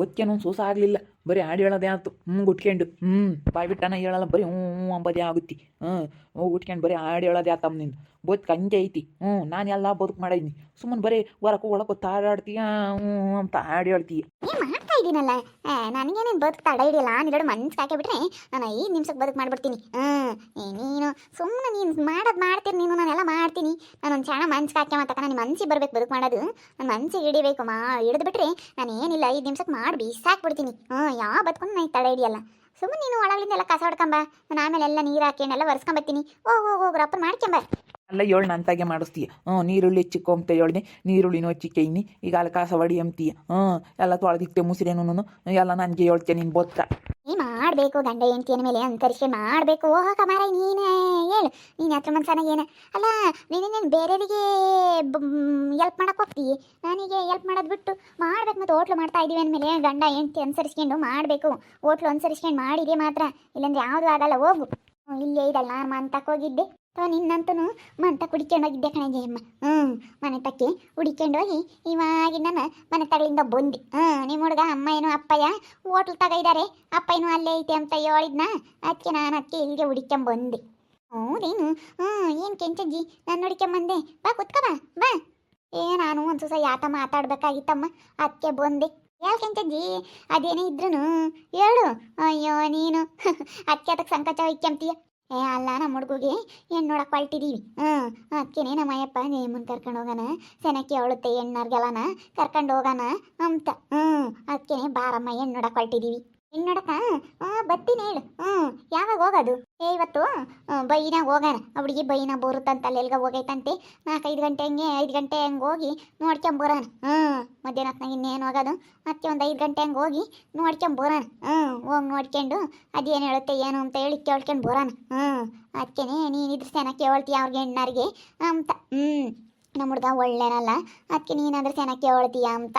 ಬದುಕೇನು Susa ಆಗಲಿಲ್ಲ ಬರೀ ಹಾಡು ಹೇಳೋದೇ ಆಯ್ತು ಹ್ಞೂ ಗುಟ್ಕೊಂಡು. ಹ್ಞೂ ಬಾಯ್ ಬಿಟ್ಟನ ಹೇಳಲ್ಲ. ಬರೀ ಹ್ಞೂ ಅಂಬದಿ ಆಗುತ್ತಿ. ಹ್ಞೂ ಹ್ಞೂ ಗುಟ್ಕೊಂಡು. ಬರೀ ಹಾಡು ಹೇಳೋದೇ ಆತಮ್ಮ ನಿಂದು ಬದುಕು ಹಂಗೆ ಐತಿ. ಹ್ಞೂ, ನಾನು ಎಲ್ಲ ಬದುಕು ಮಾಡಿದ್ನಿ ಸುಮ್ಮನೆ ಬರೀ ಹೊರಕು ಒಳಕು ತಾಡಾಡ್ತೀಯ ಹ್ಞೂ ಅಂತ ಹಾಡಿ ಹೇಳ್ತೀಯ ಏನ್ ಮಾಡ್ತಾ ಇದ್ದೀನಲ್ಲ ಬದುಕು ತಡ ಹಿಡಿಯಲ್ಲ ನೀನು ಮನ್ಸು ಹಾಕಿಬಿಟ್ರೆ ನಾನು ಐದು ನಿಮಿಷಕ್ಕೆ ಬದುಕು ಮಾಡ್ಬಿಡ್ತೀನಿ. ಹ್ಞೂ ನೀನು ಸುಮ್ಮನೆ ನೀನು ಮಾಡೋದು ಮಾಡ್ತೀನಿ ನೀನು, ನಾನೆಲ್ಲ ಮಾಡ್ತೀನಿ. ನಾನು ಒಂದು ಚಾಣ ಮನ್ಸು ಹಾಕ್ಯ ಅಂತ ನನ್ನ ಮನ್ಸಿಗೆ ಬರಬೇಕು ಬದುಕು ಮಾಡೋದು. ನನ್ನ ಮನ್ಸಿಗೆ ಹಿಡಿಬೇಕು ಮಾ ಹಿಡಿದು ಬಿಟ್ರೆ ನಾನು ಏನಿಲ್ಲ, ಐದು ನಿಮಿಷಕ್ಕೆ ಮಾಡಿ ಬಿಸಾಕ್ಬಿಡ್ತೀನಿ. ಹ್ಞೂ, ಯಾವ ಬದುಕೊಂಡು ನನಗೆ ತಡ ಹಿಡಿಯಲ್ಲ ಸುಮ್ಮನೆ ನೀನು ಒಳಗಳಿಂದ ಎಲ್ಲ ಕಸ ಹೊಡ್ಕೊಂಬ. ನಾನು ಆಮೇಲೆ ಎಲ್ಲ ನೀರು ಹಾಕಿ ಎಲ್ಲ ಒರೆಸ್ಕೊಂಬತ್ತೀನಿ. ಓ ಓ ಹೋಗ್ರ ಅಪ್ಪ ಮಾಡ್ಕೊಂಬ. ಅಲ್ಲ ಏಳು ನಂತಾಗೆ ಮಾಡಿಸ್ತೀಯ? ಹ್ಞೂ, ನೀರುಳ್ಳಿ ಚಿಕ್ಕೊಂಬ್ತೆ ಹೇಳ್ದೆ. ನೀರುಳ್ಳಿನೂ ಚಿಕ್ಕೈನಿ ಈಗ ಅಲ್ಲಿ ಕಾಸ ಒಡಿ ಅಂತೀಯ? ಹ್ಞೂ, ಎಲ್ಲ ತೊಳೆದಿಟ್ಟೆ ಮುಸಿರೇನು ಎಲ್ಲ ನನಗೆ ಹೇಳ್ತೆ ನಿನ್ನ ಬೊತ್ತ ನೀ ಮಾಡಬೇಕು, ಗಂಡ ಹೆಂಡತಿಯ ಮೇಲೆ ಅಂತರಿಕೆ ಮಾಡಬೇಕು. ಓಹೋ, ಕಮಾರ, ನೀನೇ ಹೇಳು. ನೀನು ಹತ್ರ ಮನ್ಸನಾಗ ಏನು? ಅಲ್ಲ ನೀನೇನು ಬೇರೆಯವರಿಗೆ ಎಲ್ಪ್ ಮಾಡಕ್ಕೆ ಹೋಗ್ತೀಯ? ನನಗೆ ಎಲ್ಪ್ ಮಾಡೋದು ಬಿಟ್ಟು ಮಾಡ್ಬೇಕು ಮತ್ತು ಹೋಟ್ಲು ಮಾಡ್ತಾ ಇದೀವಿ ಅಂದಮೇಲೆ ಗಂಡ ಹೆಂಡತಿ ಅನುಸರಿಸ್ಕೊಂಡು ಮಾಡಬೇಕು. ಹೋಟ್ಲು ಅನುಸರಿಸ್ಕೊಂಡು ಮಾಡಿದೆ ಮಾತ್ರ, ಇಲ್ಲಾಂದ್ರೆ ಯಾವುದು ಆಗಲ್ಲ, ಹೋಗು. ಇಲ್ಲೇ ಇದಲ್ಲ ನಾನು ಹೋಗಿದ್ದೆ. ತೋ ನಿನ್ನಂತೂ ಮಂತ ಕುಡಿಕೊಂಡು ಹೋಗಿದ್ದೆ ಕಣೆ ಜಯಮ್ಮ ಹ್ಞೂ ಮನೆ ತಕ್ಕಿ ಹುಡಿಕೊಂಡು ಹೋಗಿ ಇವಾಗಿ ನಾನು ಮನೆ ತಗಳಿಂದ ಬಂದೆ. ಹ್ಞೂ ನಿಮ್ಮ ಹುಡುಗ ಅಮ್ಮ ಏನು ಅಪ್ಪಯ್ಯ? ಹೋಟ್ಲ್ ತಗ ಇದ್ದಾರೆ ಅಪ್ಪಯ್ಯನು ಅಲ್ಲೇ ಐತೆ ಅಂತ ಹೇಳಿದ್ನ. ಅದಕ್ಕೆ ನಾನು ಅದಕ್ಕೆ ಇಲ್ಲಿಗೆ ಹುಡಿಕೊಂಬಂದೆ ಹೌದೇನು? ಹ್ಞೂ ಏನು ಕೆಂಚಜ್ಜಿ? ನಾನು ಹುಡಿಕೊಂಬಂದೆ ಬಾ, ಕುತ್ಕೋ ಬಾ. ಬಾ. ಏ, ನಾನು ಒಂದು ಸಲ ಯಾತ ಮಾತಾಡ್ಬೇಕಾಗಿತ್ತಮ್ಮ. ಅದಕ್ಕೆ ಬಂದೆ. ಯಾವ ಕೆಂಚಜ್ಜಿ? ಅದೇನೇ ಇದ್ರು ಹೇಳು. ಅಯ್ಯೋ, ನೀನು. ಅದಕ್ಕೆ ಅದಕ್ಕೆ ಸಂಕಟ ಇಕ್ಕೆಂತೀಯ ಏ, ಅಲ್ಲ ನಮ್ಮ ಹುಡುಗಿಗೆ ಹೆಣ್ಣು ನೋಡಕ್ಕೆ ಹೊಲ್ಟಿದೀವಿ ಹಾಂ ಅದಕ್ಕೇನೆ ನಮ್ಮ ಅಯ್ಯಪ್ಪ ನೇಮನ್ ಕರ್ಕೊಂಡು ಹೋಗೋಣ ಸೆನಕ್ಕೆ ಅವಳುತ್ತೆ ಹೆಣ್ಣರ್ಗೆಲ್ಲನ ಕರ್ಕೊಂಡು ಹೋಗೋಣ ಅಂತ. ಹ್ಞೂ ಅದಕ್ಕೇನೆ ಬಾರಮ್ಮ ಹೆಣ್ಣು ನೋಡಕ್ಕೆ ಹೊಲ್ಟಿದೀವಿ ಹೆಣ್ಣು ನೋಡಕ್ಕ ಬತ್ತೀನಿ ಹೇಳು. ಹ್ಞೂ ಯಾವಾಗ ಹೋಗೋದು? ಏ, ಇವತ್ತು ಬೈನಾಗ ಹೋಗೋಣ ಹುಡುಗಿ ಬೈನ ಬರುತ್ತಂತ ಅಲ್ಲೆಲ್ಗ ಹೋಗೈತಂತೆ. ನಾಲ್ಕೈದು ಗಂಟೆ ಹಂಗೆ, ಐದು ಗಂಟೆ ಹಂಗೆ ಹೋಗಿ ನೋಡ್ಕೊಂಬರೋಣ. ಹ್ಞೂ ಮಧ್ಯಾಹ್ನ ಹೊತ್ನಾಗ ಇನ್ನೇನು ಹೋಗೋದು? ಮತ್ತೆ ಒಂದು ಐದು ಗಂಟೆ ಹಂಗೆ ಹೋಗಿ ನೋಡ್ಕೊಂಬರೋಣ. ಹ್ಞೂ ಹೋಗಿ ನೋಡ್ಕೊಂಡು ಅದೇನು ಹೇಳುತ್ತೆ, ಏನು ಅಂತ ಹೇಳಿ ಕೇಳ್ಕೊಂಡು ಬರೋಣ. ಹ್ಞೂ ಅದಕ್ಕೇನೆ ನೀನಿದ್ರೆ ಚೆನ್ನಾಗಿ ಕೇಳ್ತೀಯ ಅವ್ರಿಗೆ ಹೆಣ್ಣಾರಿಗೆ ಅಂತ. ಹ್ಞೂ ನಮ್ಮ ಹುಡ್ಗ ಒಳ್ಳೇನಲ್ಲ. ಅದಕ್ಕೆ ನೀನಾದ್ರೆ ಚೆನ್ನಾಗಿ ಕೇಳ್ತೀಯ ಅಂತ.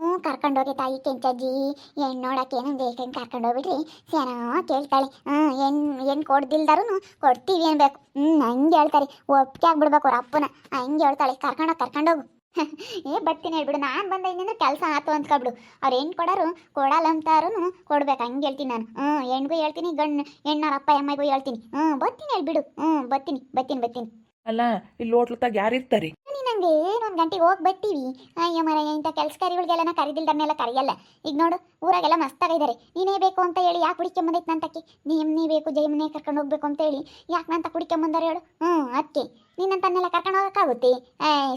ಹ್ಞೂ ಕರ್ಕೊಂಡೋಗಿ ತಾಯಿ ಕೆಂಚಜ್ಜಿ. ಹೆಣ್ಣು ನೋಡೋಕ್ಕೇನು ಬೇಕಂಗೆ ಏಕಂಗೆ ಕರ್ಕೊಂಡು ಹೋಗ್ಬಿಟ್ರಿ ಸೇನೋ ಕೇಳ್ತಾಳೆ. ಹ್ಞೂ ಹೆಣ್ಣು ಹೆಣ್ಣು ಕೊಡ್ದಿಲ್ದಾರು ಕೊಡ್ತೀವಿ ಅನ್ಬೇಕು. ಹ್ಞೂ, ಹಂಗೆ ಹೇಳ್ತಾರೆ. ಒಪ್ಪಿಗೆ ಆಗ್ಬಿಡ್ಬೇಕು ಅವ್ರ ಅಪ್ಪನ. ಹಂಗೆ ಹೇಳ್ತಾಳೆ. ಕರ್ಕೊಂಡೋಗಿ ಕರ್ಕೊಂಡೋಗು ಏ, ಬರ್ತೀನಿ ಹೇಳ್ಬಿಡು ನಾನು ಬಂದ ಇನ್ನೇನು ಕೆಲಸ ಆತು ಅಂದ್ಕೊಬಿಡು. ಅವ್ರು ಹೆಣ್ಣು ಕೊಡೋರು ಕೊಡಲ್ಲ ಅಂತಾರು ಕೊಡ್ಬೇಕು. ಹಂಗೆ ಹೇಳ್ತೀನಿ ನಾನು. ಹ್ಞೂ, ಹೆಣ್ಗೂ ಹೇಳ್ತೀನಿ, ಗಂಡು, ಹೆಣ್ಣವ್ರ ಅಪ್ಪ, ಅಮ್ಮಗೂ ಹೇಳ್ತೀನಿ. ಹ್ಞೂ, ಬರ್ತೀನಿ ಹೇಳ್ಬಿಡು ಹ್ಞೂ, ಬರ್ತೀನಿ ಬರ್ತೀನಿ ಬರ್ತೀನಿ. ಅಲ್ಲ, ಇಲ್ಲಿ ಹೋಟ್ಲತ್ತಾಗ ಯಾರು ಇರ್ತಾರೆ? ನೀ ನಂಗೆ ಒಂದು ಗಂಟೆಗೆ ಹೋಗಿ ಬರ್ತೀವಿ? ಅಯ್ಯೋ ಮರ ಇಂಥ ಕೆಲಸಕಾರಿಗಳಿಗೆಲ್ಲ ಕರಿದಿಲ್ದನ್ನೆಲ್ಲ ಕರೆಯಲ್ಲ. ಈಗ ನೋಡು, ಊರಾಗೆಲ್ಲ ಮಸ್ತಾಗಿದ್ದಾರೆ ನೀನೇ ಬೇಕು ಅಂತ ಹೇಳಿ ಯಾಕೆ ಕುಡಿಕೊಂಬಂದೈತೆ ನಂತಕ್ಕೆ ನೀನೇ ಬೇಕು ಜಯಮನೆ ಕರ್ಕೊಂಡು ಹೋಗ್ಬೇಕು ಅಂತ ಹೇಳಿ. ಯಾಕೆ ನಂತ ಕುಡಿಕೊಂಬಂದಾರೆ ಹೇಳು? ಹ್ಞೂ ಅದಕ್ಕೆ ನಿನ್ನಂತನ್ನೆಲ್ಲ ಕರ್ಕೊಂಡು ಹೋಗೋಕ್ಕಾಗುತ್ತೆ?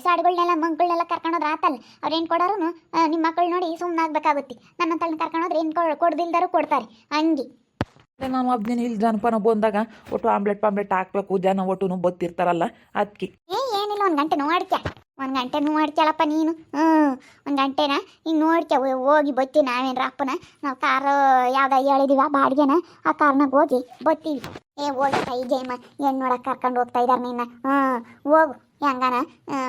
ಸಾಡುಗಳನ್ನೆಲ್ಲ ಮಕ್ಕಳನ್ನೆಲ್ಲ ಕರ್ಕೊಂಡು ಹೋದ್ರೆ ಆತಲ್ಲ. ಅವ್ರು ಏನು ಕೊಡೋರು ನಿಮ್ಮ ಮಕ್ಕಳು ನೋಡಿ ಸುಮ್ಮನೆ ಆಗ್ಬೇಕಾಗುತ್ತೆ ನನ್ನಂತಳನ್ನ ಕರ್ಕೊಂಡು ಹೋದ್ರೆ ಏನು ಕೊಡ್ದಿಲ್ದಾರು ಕೊಡ್ತಾರೆ. ಹಂಗೆ. ನಾನು ಒಬ್ಬನೇ ಇಲ್ಲಿ ಜನಪನ ಬಂದಾಗ ಒಟ್ಟು ಆಮ್ಲೆಟ್ ಪಾಮ್ಲೆಟ್ ಹಾಕ್ಬೇಕು, ಜನ ಒಟ್ಟು ಬತ್ತಿರ್ತಾರಲ್ಲ ಅದಕ್ಕೆ ಏ, ಏನಿಲ್ಲ, ಒಂದ್ ಗಂಟೆ ನೋಡ್ಕ ಒಂದ್ ಗಂಟೆ ನೋಡ್ಕ್ಯಳಪ್ಪ ನೀನು? ಹ್ಞೂ, ಒಂದ್ ಗಂಟೆನ? ಹಿಂಗೆ ನೋಡ್ಕ ಹೋಗಿ ಬತ್ತಿ ನಾವೇನ್ರ ಅಪ್ಪನ? ನಾವು ಕಾರ್, ಯಾವ್ದು ಹೇಳಿದೀವಿ ಬಾಡಿಗೆನ, ಆ ಕಾರ್ನಾಗ ಹೋಗಿ ಬತ್ತೀವಿ. ಏ ಹೋಗ್ತಾ ತಾಯಿ ಜೈಮ ಏನು ನೋಡಕ್ಕೆ ಕರ್ಕೊಂಡು ಹೋಗ್ತಾ ಇದ್ದಾರೆ ನಿನ್ನ. ಹ್ಮ್ ಹೋಗು. ಹೆಂಗನ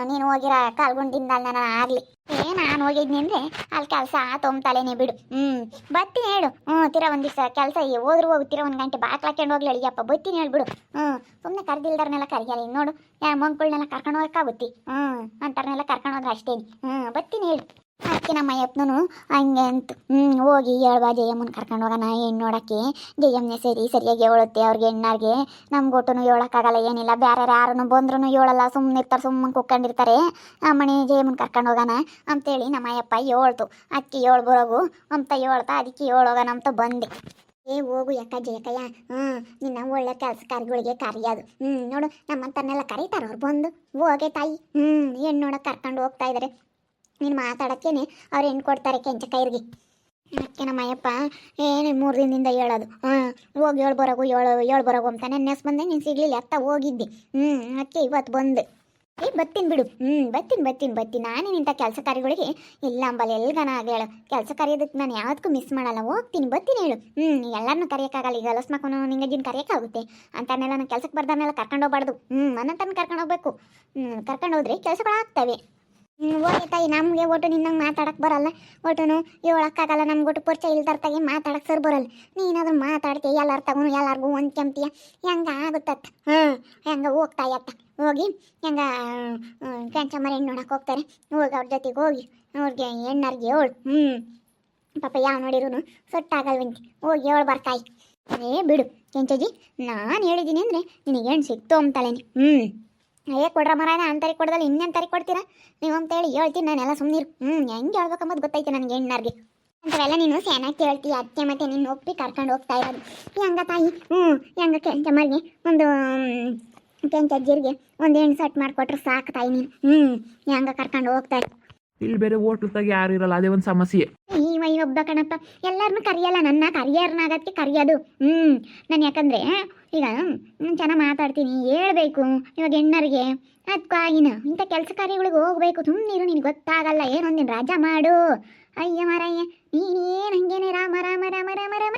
ನೀನು ಹೋಗಿರ ಕಾಲ್ಗುಂಡಿಂದ ನಾನು ಆಗಲಿ. ಏ, ನಾನು ಹೋಗಿದ್ನಿ ಅಂದ್ರೆ ಅಲ್ಲಿ ಕೆಲಸ ತೊಂಬ್ತಾಲೇನೆ ಬಿಡು. ಹ್ಞೂ ಬತ್ತೀನಿ ಹೇಳು. ಹ್ಞೂ ತಿರ ಒಂದು ದಿವಸ ಕೆಲಸ ಹೋದ್ರು ಹೋಗು ತೀರ ಒಂದು ಗಂಟೆ ಬಾಕ್ಲಾಕೊಂಡು ಹೋಗ್ಲಿ ಅಳಿಯಪ್ಪ. ಬತ್ತೀನಿ ಹೇಳ್ಬಿಡು ಹ್ಞೂ ಸುಮ್ಮನೆ ಕರ್ದಿಲ್ದವ್ರನ್ನೆಲ್ಲ ಕರಿಯಲ್ಲ ನೋಡು ಯಾ ಮಕ್ಕಳನ್ನೆಲ್ಲ ಕರ್ಕೊಂಡು ಹೋಗಕ್ಕಾಗುತ್ತೆ? ಹ್ಞೂ ಅಂಥವ್ರನ್ನೆಲ್ಲ ಕರ್ಕೊಂಡು ಹೋದ್ರೆ ಅಷ್ಟೇನಿ. ಹ್ಞೂ ಬತ್ತೀನಿ ಹೇಳು. ಅದಕ್ಕೆ ನಮ್ಮ ಅಯ್ಯಪ್ಪನೂ ಹಂಗೆ ಅಂತ. ಹ್ಞೂ ಹೋಗಿ ಹೇಳ್ಬಾ ಜಯಮ್ಮನ ಕರ್ಕೊಂಡು ಹೋಗೋಣ. ಹೆಣ್ಣು ನೋಡೋಕ್ಕೆ. ಜಯಮ್ಮನೆ ಸರಿ ಸರಿಯಾಗಿ ಹೇಳುತ್ತೆ ಅವ್ರಿಗೆ ಹೆಣ್ಣಾರ್ಗೆ. ನಮ್ಗೆ ಒಟ್ಟು ಹೇಳೋಕ್ಕಾಗಲ್ಲ, ಏನಿಲ್ಲ. ಬೇರೆ ಯಾರನ್ನು ಬಂದ್ರೂ ಹೇಳಲ್ಲ. ಸುಮ್ಮನೆ ಇರ್ತಾರೆ ಸುಮ್ಮನೆ ಕುಕ್ಕೊಂಡಿರ್ತಾರೆ ಅಮ್ಮಣಿ ಜಯಮ್ಮನ ಕರ್ಕೊಂಡು ಹೋಗೋಣ ಅಂತೇಳಿ ನಮ್ಮ ಅಯ್ಯಪ್ಪ ಹೇಳ್ತು. ಅಕ್ಕಿ ಏಳು ಬರೋಗು ಅಂತ ಹೇಳ್ತಾ ಅದಕ್ಕೆ ಹೇಳೋಗೋಣ ಅಂತ ಬಂದೆ. ಏ, ಹೋಗು ಯಾಕ ಜಯಕಯ್ಯ. ಹ್ಞೂ ನಿನ್ನ ಒಳ್ಳೆ ಕೆಲಸಕಾರಿಗಳಿಗೆ ಕರೆಯೋದು ಹ್ಞೂ ನೋಡು ನಮ್ಮಂತನ್ನೆಲ್ಲ ಕರೀತಾರ ಅವ್ರು ಬಂದು. ಹೋಗೆ ತಾಯಿ. ಹ್ಞೂ ಹೆಣ್ಣು ನೋಡೋಕೆ ಕರ್ಕೊಂಡು ಹೋಗ್ತಾ ಇದ್ದಾರೆ ನೀನು ಮಾತಾಡೋಕ್ಕೇನೆ, ಅವ್ರು ಹೆಣ್ಣು ಕೊಡ್ತಾರೆ ಕೆಂಚಕೈರಿಗೆ ಅದಕ್ಕೆ ನಮ್ಮ ಅಯ್ಯಪ್ಪ ಏನು ಮೂರು ದಿನದಿಂದ ಹೇಳೋದು. ಹಾಂ ಹೋಗಿ ಏಳು ಬರೋಗು ಏಳು ಏಳು ಬರೋಗು ಅಂತ ನೆಸ್ ಬಂದೆ, ನೀನು ಸಿಗಲಿಲ್ಲ, ಅತ್ತ ಹೋಗಿದ್ದೆ. ಹ್ಞೂ ಅದಕ್ಕೆ ಇವತ್ತು ಬಂದು. ಏ, ಬತ್ತೀನಿ ಬಿಡು. ಹ್ಞೂ ಬತ್ತೀನಿ ಬತ್ತೀನಿ ಬತ್ತೀನಿ. ನಾನೇ ನಿಂತ ಕೆಲಸ ಕಾರ್ಯಗಳಿಗೆ ಇಲ್ಲ ಅಂಬಲ್ಲ ಎಲ್ಗನ ಹೇಳು. ಕೆಲಸ ಕಾರ್ಯದಕ್ಕೆ ನಾನು ಯಾವುದಕ್ಕೂ ಮಿಸ್ ಮಾಡಲ್ಲ. ಹೋಗ್ತೀನಿ, ಬತ್ತೀನಿ ಹೇಳು. ಹ್ಞೂ ಎಲ್ಲರನ್ನೂ ಕರೆಯೋಕ್ಕಾಗಲ್ಲ. ಈಗ ಅಲಸ್ಮಕ್ಕೂ ನಿಂಗೆ ಜಿನ್ ಕರೆಯೋಕ್ಕಾಗುತ್ತೆ. ಅಂತನೆಲ್ಲ ನಾನು ಕೆಲಸಕ್ಕೆ ಬರ್ದಾನೆಲ್ಲ ಕರ್ಕೊಂಡು ಹೋಗ್ಬಾರ್ದು. ಹ್ಞೂ ನನ್ನಂತನ ಕರ್ಕೊಂಡು ಹೋಗ್ಬೇಕು. ಹ್ಞೂ ಕರ್ಕೊಂಡು ಹೋದ್ರೆ ಕೆಲಸಗಳು ಆಗ್ತವೆ. ಹ್ಞೂ ಹೋಗಿ ತಾಯಿ, ನಮಗೆ ಒಟ್ಟು ನಿನ್ನಂಗೆ ಮಾತಾಡಕ್ಕೆ ಬರಲ್ಲ. ಒಟ್ಟುನು ಹೇಳಕ್ಕಾಗಲ್ಲ ನಮ್ಗೆ ಒಟ್ಟು ಪರಿಚಯ ತರ್ತಾಗಿ ಮಾತಾಡಕ್ಕೆ ಸರ್ ಬರಲ್ಲ. ನೀನಾದ್ರೂ ಮಾತಾಡ್ತೀಯ, ಎಲ್ಲಾರು ತಗೊಂಡು ಎಲ್ಲರಿಗೂ ಕೆಂಪ್ತೀಯ ಹೆಂಗೆ ಆಗುತ್ತತ್ತ ಹ್ಞೂ ಹೆಂಗೆ ಹೋಗ್ತಾ ಅತ್ತ ಹೋಗಿ ಹೆಂಗ ಕೆಂಚಮ್ಮರ ಹೆಣ್ಣು ನೋಡಕ್ಕೆ ಹೋಗ್ತಾರೆ. ಹೋಗಿ ಅವ್ರ ಜೊತೆಗೆ ಹೋಗಿ, ಅವ್ರಿಗೆ ಹೆಣ್ಣಾರ್ಗೆ ಹೇಳು. ಹ್ಞೂ ಪಾಪ ಯಾವ ನೋಡಿರು ಸೊಟ್ಟಾಗಲ್ವಂತಿ. ಹೋಗಿ ಹೇಳು ಬರ್ತಾಯಿ ಏ ಬಿಡು, ಕೆಂಚಜ್ಜಿ, ನಾನು ಹೇಳಿದ್ದೀನಿ ಅಂದರೆ ನಿನಗೇನು ಸಿಕ್ತು ಅಂತಾಳೇನೆ. ಹ್ಞೂ ಅಯ್ಯ ಕೊಡ್ರ ಮರಾನ ಅಂತರಿಗೆ ಕೊಡ್ದಲ್ಲ ತರಿ ಕೊಡ್ತೀರಾ? ನೀವು ಅಂತ ಹೇಳಿ ಹೇಳ್ತೀನಿ ನಾನೆಲ್ಲ ಸುಮ್ಮನಿರು ಹ್ಞೂ ಹೆಂಗೆ ಹೇಳ್ಬೇಕಂಬುದು ಗೊತ್ತೈತೆ ನನಗೆ ಹೆಣ್ಣಾರ್ಗೆ. ಅಂತವೆಲ್ಲ ನೀನು ಚೆನ್ನಾಗಿ ಕೇಳ್ತೀಯ ಅದಕ್ಕೆ ಮತ್ತೆ ನೀನು ಒಪ್ಪಿ ಕರ್ಕೊಂಡು ಹೋಗ್ತಾ ಇರೋದು. ಹೆಂಗ ತಾಯಿ ಹ್ಞೂ ಹೆಂಗ ಕೆಂಚಮ್ಮರಿಗೆ ಒಂದು ಕೆಂಚಜ್ಜಿರಿಗೆ ಒಂದು ಹೆಣ್ಣು ಸೆಟ್ ಮಾಡಿಕೊಟ್ರೆ ಸಾಕು ತಾಯಿ ನೀನು. ಹ್ಞೂ ಹೆಂಗ ಕರ್ಕೊಂಡು ಹೋಗ್ತಾ. ಇಲ್ಲಿ ಬೇರೆ ಹೋಟ್ಲ್ದಾಗ ಯಾರು ಇರಲ್ಲ ಅದೇ ಒಂದು ಸಮಸ್ಯೆ. ಒಬ್ಬ ಕಣಪ್ಪ. ಎಲ್ಲರನ್ನೂ ಕರೆಯಲ್ಲ, ನನ್ನ ಕರಿಯರ್ನಾಗತ್ತೆ ಕರೆಯೋದು. ಹ್ಞೂ ನಾನು ಯಾಕಂದರೆ, ಈಗ ನಾನು ಚೆನ್ನಾಗಿ ಮಾತಾಡ್ತೀನಿ, ಹೇಳ್ಬೇಕು, ಇವಾಗ ಹೆಣ್ಣರಿಗೆ. ಅದಕ್ಕಾಗಿನ ಇಂಥ ಕೆಲಸ ಕಾರ್ಯಗಳಿಗೆ ಹೋಗ್ಬೇಕು. ಸುಮ್ಮನಿರು ನಿನಗೆ ಗೊತ್ತಾಗಲ್ಲ ಏನೊಂದಿನ ರಾಜ ಮಾಡು. ಅಯ್ಯ ಮರಯ್ಯ ನೀನೇನು ಹಂಗೇನೆ, ರಾಮ ರಾಮ ರಾಮ ರಾಮ ರಾಮ.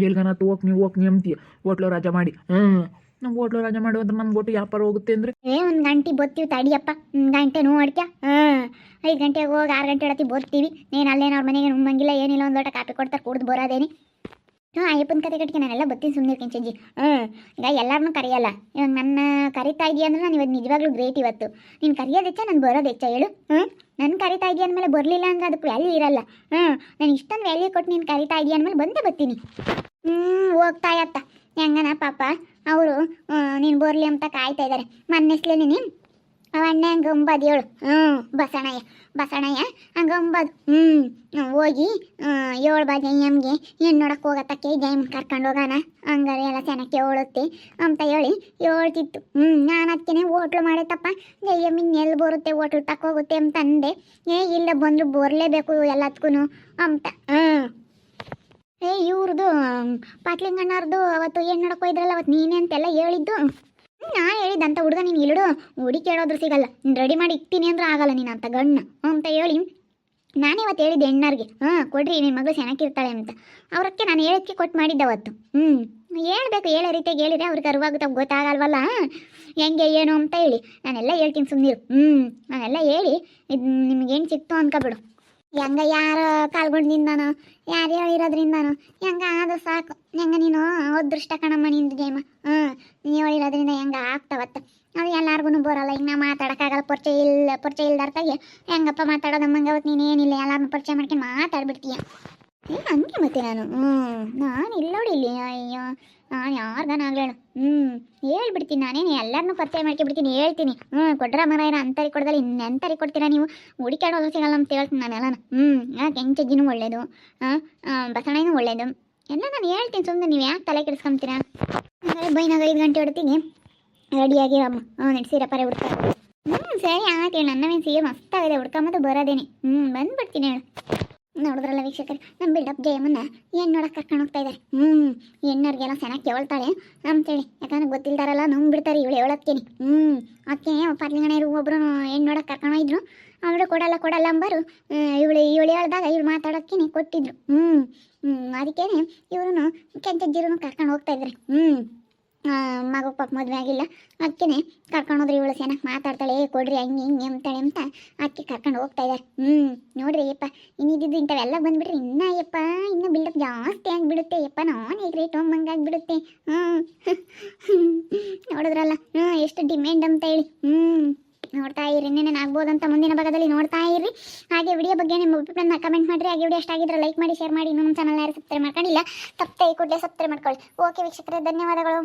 ಹೇಳ್ಗಣ ಹೋಗಿ ನೀವು ಹೋಗಿ ನೆಮ್ತಿ ಹೋಟ್ಲು ರಾಜ ಮಾಡಿ. ಹ್ಞೂ ನಮ್ಮ ಹೋಟ್ಲು ರಾಜ ಮಾಡಿ ಅಂದ್ರೆ ನಮ್ಗೆ ಒಟ್ಟು ವ್ಯಾಪಾರ ಹೋಗುತ್ತೆ ಅಂದ್ರೆ? ಏ, ಒಂದು ಗಂಟೆ ಬತ್ತೀವಿ ತಡಿಯಪ್ಪ ಒಂದು ಗಂಟೆ ನೋಡ್ಕ್ಯ ಹಾಂ, ಐದು ಗಂಟೆಗೆ ಹೋಗಿ ಆರು ಗಂಟೆ ಹೇಳತ್ತಿ ಬರ್ತೀವಿ ನೀನು ಅಲ್ಲೇನ ಅವ್ರ ಮನೆಗೆ ನುಮ್ಮಂಗಿಲ್ಲ ಏನಿಲ್ಲ, ಒಂದು ಲೋಟ ಕಾಪಿ ಕೊಡ್ತಾರೆ, ಕುಡ್ದು ಬರೋದೇನಿ. ಹ್ಞೂ ಅಯ್ಯಪ್ಪನ ಕತೆ ಕಟ್ಟಿಗೆ ನಾನೆಲ್ಲ ಬತ್ತೀನಿ ಸುಮ್ಮನೆ ಕೆಂಚಜ್ಜಿ ಹ್ಞೂ ಈಗ ಎಲ್ಲರನ್ನೂ ಕರೆಯಲ್ಲ. ಇವಾಗ ನನ್ನ ಕರಿತಾ ಇದೀಯ ಅಂದ್ರೆ ನಾನು ಇವತ್ತು ನಿಜವಾಗ್ಲೂ ಗ್ರೇಟ್ ಇವತ್ತು. ನೀನು ಕರೆಯೋದು ಹೆಚ್ಚ, ನಾನು ಬರೋದು ಹೆಚ್ಚ ಹೇಳು. ಹ್ಞೂ ನನ್ನ ಕರಿತಾ ಇದೀಯ ಅಂದಮೇಲೆ ಬರಲಿಲ್ಲ ಅಂದ್ರೆ ಅದಕ್ಕೆ ವ್ಯಾಲ್ಯೂ ಇರಲ್ಲ. ಹ್ಞೂ ನಾನು ಇಷ್ಟೊಂದು ವ್ಯಾಲ್ಯೂ ಕೊಟ್ಟು ನೀನು ಕರಿತಾ ಇದೀಯ ಅಂದಮೇಲೆ ಬಂದೇ ಬರ್ತೀನಿ ಹ್ಞೂ ಹೋಗ್ತಾ ಹೆಂಗನ ಪಾಪ? ಅವರು ನೀನು ಬೋರ್ಲಿ ಅಂತ ಕಾಯ್ತಾ ಇದ್ದಾರೆ ಮೊನ್ನೆಸ್ಲೇ ನೀನು? ಅವ ಅಣ್ಣ ಹಂಗೆ ಹೇಳು. ಹ್ಞೂ, ಬಸಣಯ್ಯ ಬಸಣಯ್ಯ ಹಂಗೆ ಹ್ಮ್ ಹ್ಞೂ ಹೋಗಿ ಏಳು ಬಾ ಜಯಮ್ಗೆ ಏನು ನೋಡಕ್ಕೆ ಹೋಗತ್ತಕ್ಕೆ ಜಯಮ್ ಕರ್ಕೊಂಡು ಹೋಗೋಣ ಹಂಗಾರೆ, ಎಲ್ಲ ಚೆನ್ನಾಗಿ ಓಳುತ್ತೆ ಅಂತ ಹೇಳಿ ಹೇಳ್ತಿತ್ತು. ಹ್ಞೂ, ನಾನು ಅದಕ್ಕೆ ಹೋಟ್ಲು ಮಾಡೈತಪ್ಪ. ಜಯಮ್ ಎಲ್ಲಿ ಬರುತ್ತೆ ಹೋಟ್ಲು ತಕ್ಕೋಗುತ್ತೆ ಅಂತ ಅಂದೆ. ಏ, ಇಲ್ಲ ಬಂದರೂ ಬರಲೇಬೇಕು ಎಲ್ಲದಕ್ಕೂ ಅಂತ. ಹ್ಞೂ ಏ ಇವ್ರದ್ದು ಪಾಟ್ಲಿಂಗಣ್ಣವ್ರದ್ದು ಅವತ್ತು ಏನು ನೋಡಕ್ಕೆ ಹೋಯ್ದ್ರಲ್ಲ, ಅವತ್ತು ನೀನೇ ಅಂತೆಲ್ಲ ಹೇಳಿದ್ದು. ನಾ ಹೇಳಿದ್ದಂತ ಹುಡುಗ ನೀನು ಇಲ್ಲಿಡು ಹುಡಿ ಕೇಳೋದ್ರು ಸಿಗಲ್ಲ. ನೀನು ರೆಡಿ ಮಾಡಿ ಇಕ್ತೀನಿ ಅಂದ್ರೆ ಆಗಲ್ಲ ನೀನು ಅಂತ ಗಣ್ಣ ಅಂತ ಹೇಳಿ. ನಾನೇ ಇವತ್ತು ಹೇಳಿದ್ದೆ ಹೆಣ್ಣಾರ್ಗೆ. ಹಾಂ, ಕೊಡ್ರಿ ನಿನ್ನ ಮಗಳು ಚೆನ್ನಾಗಿರ್ತಾಳೆ ಅಂತ. ಅವ್ರಕ್ಕೆ ನಾನು ಹೇಳಿದ್ಕೆ ಕೊಟ್ಟು ಮಾಡಿದ್ದೆ ಅವತ್ತು. ಹ್ಞೂ ಹೇಳ್ಬೇಕು, ಹೇಳೋ ರೀತಿಯಾಗಿ ಹೇಳಿದ್ರೆ ಅವ್ರಿಗೆ ಅರಿವಾಗುತ್ತೆ ಗೊತ್ತಾಗಲ್ವಲ್ಲ. ಹೆಂಗೆ, ಏನು ಅಂತ ಹೇಳಿ. ನಾನೆಲ್ಲ ಹೇಳ್ತೀನಿ ಸುಮ್ಮನಿರು ಹ್ಞೂ ನಾನೆಲ್ಲ ಹೇಳಿ, ಇದು ನಿಮ್ಗೇನು ಸಿಕ್ತು ಅನ್ಕೊಬಿಡು ಹೆಂಗ ಯಾರು ಕಾಲ್ಗೊಂಡಿಂದಾನೋ ಯಾರು ಹೇಳಿರೋದ್ರಿಂದಾನೋ ಹೆಂಗ ಆದ ಸಾಕು. ಹೆಂಗ ನೀನು ಅದೃಷ್ಟ ಕಣಮ್ಮ ನಿಂದು ಜಯಮ್ಮ ಹ್ಞೂ ನೀನು ಹೇಳಿರೋದ್ರಿಂದ ಹೆಂಗ ಆಗ್ತಾವತ್ತ. ಅದು ಎಲ್ಲಾರ್ಗು ಬರೋಲ್ಲ. ಈಗ ನಾ ಮಾತಾಡೋಕ್ಕಾಗಲ್ಲ. ಪರಿಚಯ ಇಲ್ಲ, ಪರಿಚಯ ಇಲ್ದಾರ್ತಾಗೆ ಹೆಂಗಪ್ಪ ಮಾತಾಡೋದು ನಮ್ಮಂಗೆ ಅವತ್ತು ನೀನೇನಿಲ್ಲ ಎಲ್ಲಾರನ್ನೂ ಪರಿಚಯ ಮಾಡ್ಕೊಂಡು ಮಾತಾಡ್ಬಿಡ್ತೀಯ. ಏ ಹಂಗೆ ಮತ್ತೆ ನಾನು? ಹ್ಞೂ ನಾನು ಇಲ್ಲೋಡಿ ಇಲ್ಲಿ. ಅಯ್ಯೋ, ನಾನು ಯಾರ್ಗಾನಾಗ್ಲೇಳು ಹ್ಞೂ ಹೇಳ್ಬಿಡ್ತೀನಿ ನಾನೇನು ಎಲ್ಲರನ್ನೂ ಪರಿಚಯ ಮಾಡ್ಕೊಬಿಡ್ತೀನಿ, ಹೇಳ್ತೀನಿ. ಹ್ಞೂ ಕೊಡ್ರ ಮರ ಏನೋ ಅಂತರಿ ಕೊಡ್ದಲ್ಲ ಇನ್ನೆಂತರಿ ಕೊಡ್ತೀರಾ ನೀವು? ಹುಡುಕಾಡೋದು ಸಿಗಲ್ಲ ಅಂತ ಹೇಳ್ತೀನಿ ನಾನು ನಾನೆಲ್ಲ ಹ್ಞೂ ಹಾಂ ಕೆಂಚಜ್ಜಿನೂ ಒಳ್ಳೇದು? ಹಾಂ ಬಸವಣ್ಣನೂ ಒಳ್ಳೇದು. ಎಲ್ಲ ನಾನು ಹೇಳ್ತೀನಿ ಸುಮ್ಮನೆ ನೀವು ಯಾಕೆ ತಲೆ ಕೆಡಿಸ್ಕೊಂತೀರಾ? ಹಾಗಾದ್ರೆ ಬೈನಾಗ ಐದು ಗಂಟೆ ಹೊಡ್ತೀನಿ. ರೆಡಿಯಾಗಿರಮ್ಮ ಹ್ಞೂ ನೆಟ್ ಸೀರೆ ಪರೆ ಹುಡ್ಕ. ಹ್ಞೂ ಸರಿ, ಆಯ್ತು ಹೇಳು. ಮೀನು ಸೀರೆ ಮಸ್ತಾಗಿದೆ ಹುಡ್ಕೊಂಬತ್ತು ಬರೋದೇನೆ. ಹ್ಞೂ ಬಂದ್ಬಿಡ್ತೀನಿ ಹೇಳು. ನೋಡಿದ್ರಲ್ಲ ವೀಕ್ಷಕರು ನಮ್ಮ ಬಿಲ್ಡಪ್ ಜಯಮ್ಮನ್ನ ಏನು ನೋಡಕ್ಕೆ ಕರ್ಕೊಂಡು ಹೋಗ್ತಾ ಇದ್ದಾರೆ ಹ್ಞೂ ಹೆಣ್ಣರಿಗೆಲ್ಲ ಚೆನ್ನಾಗಿ ಕೇಳ್ತಾಳೆ ಅಂತೇಳಿ. ಯಾಕಂದ್ರೆ ಗೊತ್ತಿಲ್ದಾರಲ್ಲ ಬಿಡ್ತಾರೆ ಇವಳು ಹೇಳೋದ್ಕೇನೆ. ಹ್ಞೂ ಅದಕ್ಕೆ ಪಾಟ್ಲಿಂಗಣ್ಣ ಒಬ್ಬರು ಹೆಣ್ಣು ನೋಡಕ್ಕೆ ಕರ್ಕೊಂಡು ಹೋಗಿದ್ರು. ಅವಳು ಕೊಡಲ್ಲ ಕೊಡಲ್ಲ ಅಂಬರು ಇವಳು ಇವಳು ಹೇಳ್ದಾಗ ಇವಳು ಮಾತಾಡೋಕ್ಕೇನೆ ಕೊಟ್ಟಿದ್ರು. ಹ್ಞೂ ಹ್ಞೂ ಅದಕ್ಕೇನೆ ಇವ್ರು ಕೆಂಚಜ್ಜಿರು ಕರ್ಕೊಂಡು ಹೋಗ್ತಾ ಇದ್ದಾರೆ ಹ್ಞೂ ಮಗು ಪಾಪ ಮದುವೆ ಆಗಿಲ್ಲ. ಅದಕ್ಕೆ ಕರ್ಕೊಂಡೋದ್ರಿ ಇವಳು ಚೆನ್ನಾಗಿ ಮಾತಾಡ್ತಾಳೆ ಕೊಡ್ರಿ, ಹಂಗೆ, ಹಿಂಗೆ, ಅಂತಾಳೆ ಅಂತ ಅದಕ್ಕೆ ಕರ್ಕೊಂಡು ಹೋಗ್ತಾ ಇದ್ದಾರೆ ಹ್ಞೂ ನೋಡ್ರಿ ಅಯ್ಯಪ್ಪ ಇನ್ನಿದ್ದು ಇಂಥವೆಲ್ಲ ಬಂದ್ಬಿಟ್ರೆ ಇನ್ನೂ ಅಯ್ಯಪ್ಪ, ಇನ್ನೂ ಬಿಲ್ಡಪ್ ಜಾಸ್ತಿ ಆಗಿಬಿಡುತ್ತೆ. ಯಪ್ಪ ನಾನು ಈಗ ರೇಟ್ ಆಗಿಬಿಡುತ್ತೆ. ಹ್ಞೂ ನೋಡಿದ್ರಲ್ಲ ಹ್ಞೂ ಎಷ್ಟು ಡಿಮ್ಯಾಂಡ್ ಅಂತ ಹೇಳಿ. ಹ್ಞೂ ನೋಡ್ತಾ ಇರಿ, ಇನ್ನೇನೇನು ಆಗ್ಬೋದು ಅಂತ ಮುಂದಿನ ಭಾಗದಲ್ಲಿ ನೋಡ್ತಾ ಇರಿ. ಹಾಗೆ ವಿಡಿಯೋ ಬಗ್ಗೆ ನಿಮ್ಮ ಅಭಿಪ್ರಾಯನ ಕಮೆಂಟ್ ಮಾಡಿರಿ. ಹಾಗೆ ವಿಡಿಯೋ ಎಷ್ಟಾಗಿದ್ರೆ ಲೈಕ್ ಮಾಡಿ ಶೇರ್ ಮಾಡಿ. ಇನ್ನೂ ನಮ್ಮ ಚಾನಲ್ ಯಾರು ಸಬ್ಸ್ಕ್ರೈಬ್ ಮಾಡ್ಕೊಂಡಿಲ್ಲ ತಪ್ಪೇ ಕೂಡಲೇ ಸಬ್ಸ್ಕ್ರೈಬ್ ಮಾಡ್ಕೊಳ್ಳಿ. ಓಕೆ ವೀಕ್ಷಕರೇ, ಧನ್ಯವಾದಗಳು.